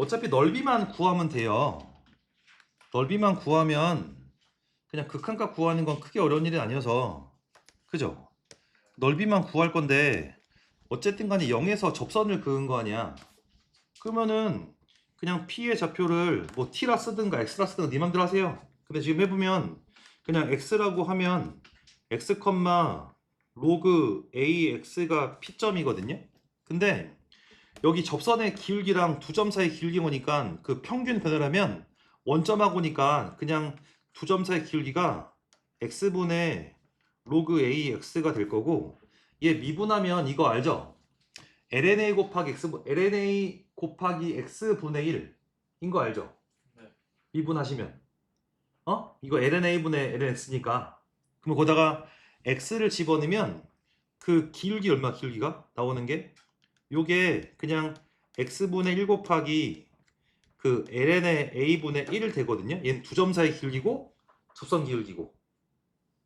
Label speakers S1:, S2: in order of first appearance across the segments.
S1: 어차피 넓이만 구하면 돼요. 넓이만 구하면 그냥 극한값 구하는 건 크게 어려운 일이 아니어서 그죠? 넓이만 구할 건데 어쨌든 간에 0에서 접선을 그은 거 아니야. 그러면은 그냥 P의 좌표를 뭐 T라 쓰든가 X라 쓰든가 네 맘대로 하세요. 근데 지금 해보면 그냥 X라고 하면 X, 로그 AX가 P점이거든요. 근데 여기 접선의 기울기랑 두 점 사이 기울기 보니까 그 평균 변화라면 원점하고니까 그냥 두 점 사이 기울기가 x분의 로그 AX가 될 거고 얘 미분하면 이거 알죠? LNA 곱하기 X LNA 곱하기 X분의 1인 거 알죠?
S2: 네.
S1: 미분하시면 어? 이거 LNA분의 LNX니까 그럼 거기다가 X를 집어넣으면 그 기울기 얼마 기울기가 나오는 게 요게 그냥 x분의 1 곱하기 그 ln의 a분의 1 되거든요. 얘는 두 점 사이 기울기고 접선 기울기고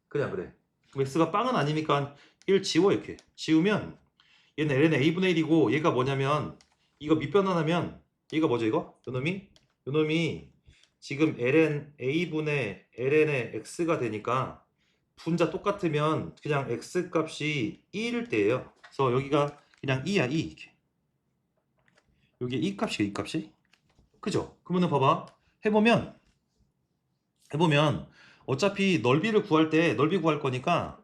S1: 그냥 그래. x가 빵은 아니니까 1 지워 이렇게 지우면 얘는 ln의 a분의 1이고 얘가 뭐냐면 이거 밑변환하면 얘가 뭐죠 이거? 요놈이 요놈이 지금 ln a분의 ln의 x가 되니까 분자 똑같으면 그냥 x 값이 1일 때예요. 그래서 여기가 그냥 2야 2 이렇게. 여기 2 값이야 2 값이? 그죠? 그러면 봐봐. 해보면 해보면 어차피 넓이를 구할 때 넓이 구할 거니까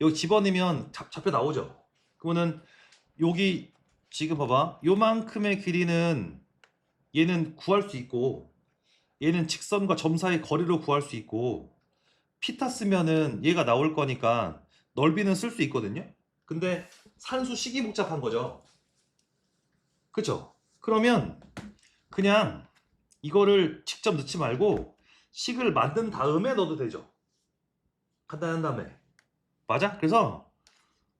S1: 여기 집어넣으면 잡, 잡혀 나오죠. 그러면은 여기 지금 봐봐. 요만큼의 길이는 얘는 구할 수 있고 얘는 직선과 점 사이 거리로 구할 수 있고 피타 쓰면은 얘가 나올 거니까 넓이는 쓸 수 있거든요. 근데 산수 식이 복잡한 거죠. 그쵸? 그러면 그냥 이거를 직접 넣지 말고 식을 만든 다음에 넣어도 되죠. 간단한 다음에. 맞아? 그래서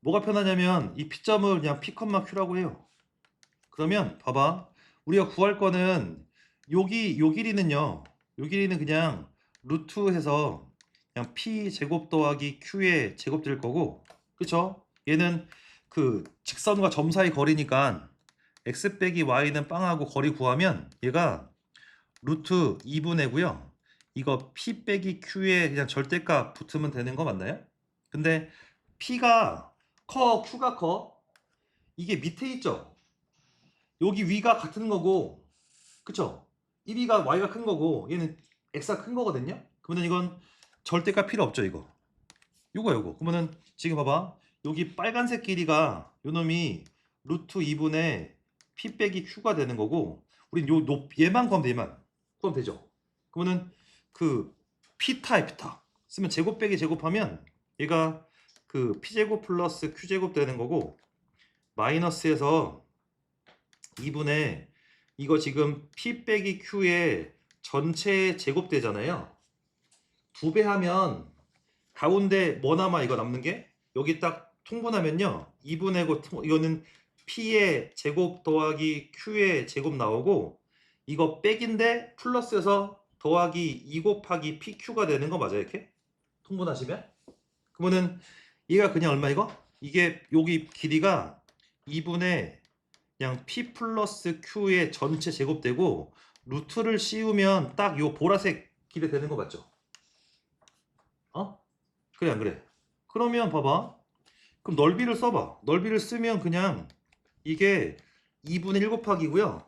S1: 뭐가 편하냐면 이 P점을 그냥 P, Q라고 해요. 그러면 봐봐. 우리가 구할 거는 여기 요 길이는요. 요 길이는 그냥 루트 해서 그냥 P 제곱 더하기 Q의 제곱 될 거고 그쵸? 얘는 그 직선과 점 사이 거리니까 x 빼기 y는 빵하고 거리 구하면 얘가 루트 2분의고요. 이거 p 빼기 q에 그냥 절대값 붙으면 되는 거 맞나요? 근데 p가 커, q가 커. 이게 밑에 있죠? 여기 위가 같은 거고, 그쵸? 1위가 y가 큰 거고, 얘는 x가 큰 거거든요? 그러면 이건 절대값 필요 없죠, 이거. 요거, 요거. 그러면은 지금 봐봐. 여기 빨간색 길이가 요놈이 루트 2분의 p 빼기 q가 되는 거고 우린 요 높, 얘만 구하면 돼 얘만. 구하면 되죠. 그러면은 그 p 타입 타. 쓰면 제곱 빼기 제곱하면 얘가 그 p제곱 플러스 q제곱 되는 거고 마이너스에서 2분의 이거 지금 빼기 q의 전체 제곱 되잖아요. 두 배 하면 가운데 뭐 남아 이거 남는 게? 여기 딱 통분하면요. 2분의 고 통- 이거는 p의 제곱 더하기 q의 제곱 나오고 이거 백인데 플러스에서 더하기 2 곱하기 pq가 되는 거 맞아요 이렇게? 통분하시면? 그러면은 얘가 그냥 얼마 이거? 이게 여기 길이가 2분의 그냥 p 플러스 q의 전체 제곱 되고 루트를 씌우면 딱 요 보라색 길이 되는 거 맞죠? 어? 그래 안 그래? 그러면 봐봐. 그럼 넓이를 써봐. 넓이를 쓰면 그냥 이게 2분의 1 곱하기고요.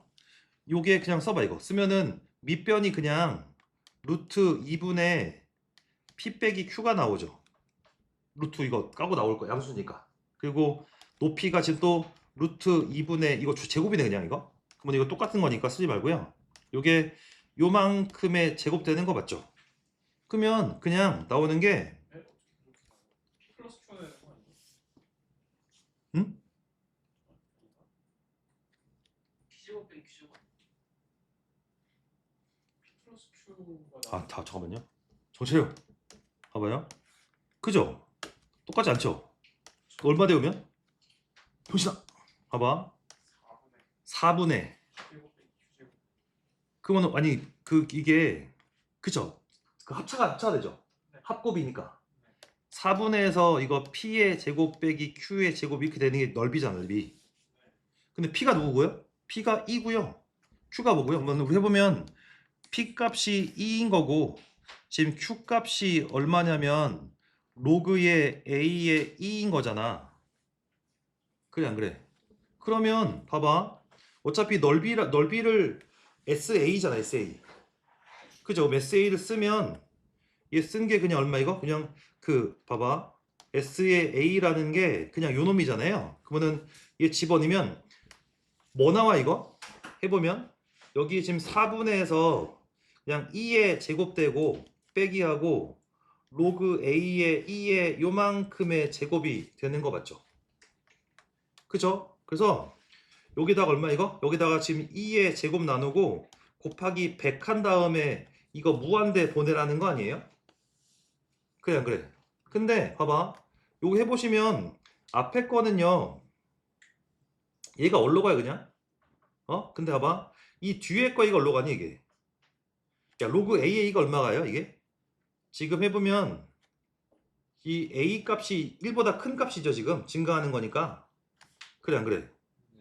S1: 요게 그냥 써봐 이거. 쓰면은 밑변이 그냥 루트 2분의 p 빼기 q가 나오죠. 루트 이거 까고 나올 거야. 양수니까. 그리고 높이가 지금 또 루트 2분의 이거 주- 제곱이네 그냥 이거. 그러면 이거 똑같은 거니까 쓰지 말고요. 요게 요만큼의 제곱 되는 거 맞죠? 그러면 그냥 나오는 게
S2: 가요? P 플러스 Q 내는 거 아니에요?
S1: 응? 아, 다 잠깐만요. 정체요. 봐봐요. 그죠? 똑같지 않죠? 얼마 되우면? 병신아. 봐봐.
S2: 4분의
S1: 4분의.
S2: P제곱 빼기 Q제곱
S1: 그러면 아니 그 이게 그죠? 그 합차가 합차가 되죠?
S2: 네.
S1: 합곱이니까.
S2: 네.
S1: 4분의에서 이거 p의 제곱 빼기 q의 제곱 이렇게 되는 게 넓이잖아, 넓이. 근데 p가 누구고요? p가 2고요. Q가 뭐고요? 한번 우리 해보면 P 값이 2인 거고 지금 Q 값이 얼마냐면 로그의 A의 2인 거잖아. 그래 안 그래? 그러면 봐봐. 어차피 넓이 넓이를 SA잖아 SA. 그죠? SA를 쓰면 얘 쓴 게 그냥 얼마 이거? 그냥 그 봐봐. S의 A라는 게 그냥 요 놈이잖아요. 그러면은 얘 집어넣으면 뭐 나와 이거? 해보면 여기 지금 4분의에서 그냥 2의 제곱되고 빼기 하고 로그 A의 2의 요만큼의 제곱이 되는 거 맞죠? 그죠? 그래서 여기다가 얼마 이거? 여기다가 지금 2의 제곱 나누고 곱하기 100 한 다음에 이거 무한대 보내라는 거 아니에요? 그래 안 그래? 근데 봐봐 요거 해보시면 앞에 거는요 얘가 어디로 가요 그냥? 어? 근데 봐봐 이 뒤에 거 이거 어디로 가니 이게 야 로그 AA가 얼마 가요 이게? 지금 해보면 이 A 값이 1보다 큰 값이죠 지금 증가하는 거니까 그래 안 그래?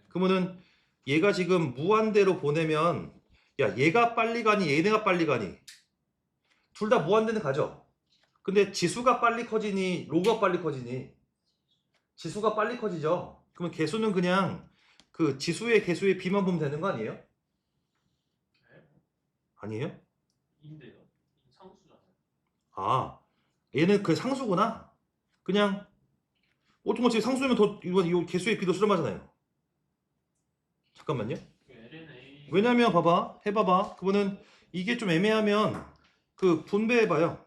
S1: 그러면은 얘가 지금 무한대로 보내면 야 얘가 빨리 가니 얘네가 빨리 가니 둘 다 무한대는 가죠 근데 지수가 빨리 커지니 로그가 빨리 커지니 지수가 빨리 커지죠 그러면 개수는 그냥 그 지수의 개수의 비만 보면 되는 거 아니에요? 아니에요?
S2: 인데요. 상수잖아요.
S1: 아 얘는 그 상수구나 그냥 지금 상수면 더 이거 이 개수의 비도 수렴하잖아요 잠깐만요
S2: 그.
S1: 왜냐면 봐봐 해봐봐 그거는 이게 좀 애매하면 그 분배해봐요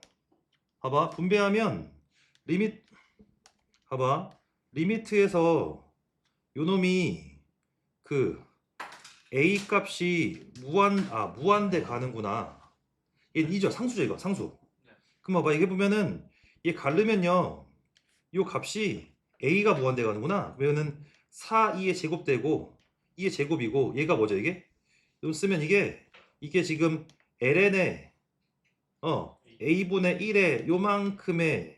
S1: 봐봐. 분배하면 리밋 봐봐. 리미트에서 요놈이 그 a 값이 무한 아 무한대 가는구나. 얘 이죠? 상수죠 이거? 상수.
S2: 네.
S1: 그럼 봐봐. 이게 보면은 얘 가르면요. 요 값이 a가 무한대 가는구나. 그러면은 4 2의 제곱되고 2의 제곱이고 얘가 뭐죠 이게? 좀 쓰면 이게 이게 지금 ln의 어 a분의 1의 요만큼의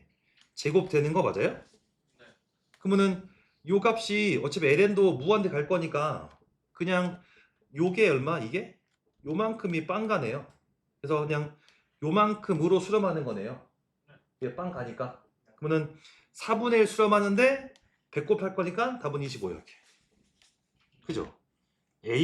S1: 제곱 되는 거 맞아요?
S2: 네.
S1: 그러면은 요 값이 어차피 ln도 무한대 갈 거니까 그냥 요게 얼마 이게 요만큼이 빵 가네요. 그래서 그냥 요만큼으로 수렴하는 거네요. 이게 빵 가니까 그러면은 4분의 1 수렴하는데 100 곱할 거니까 답은 25 이렇게. 그죠?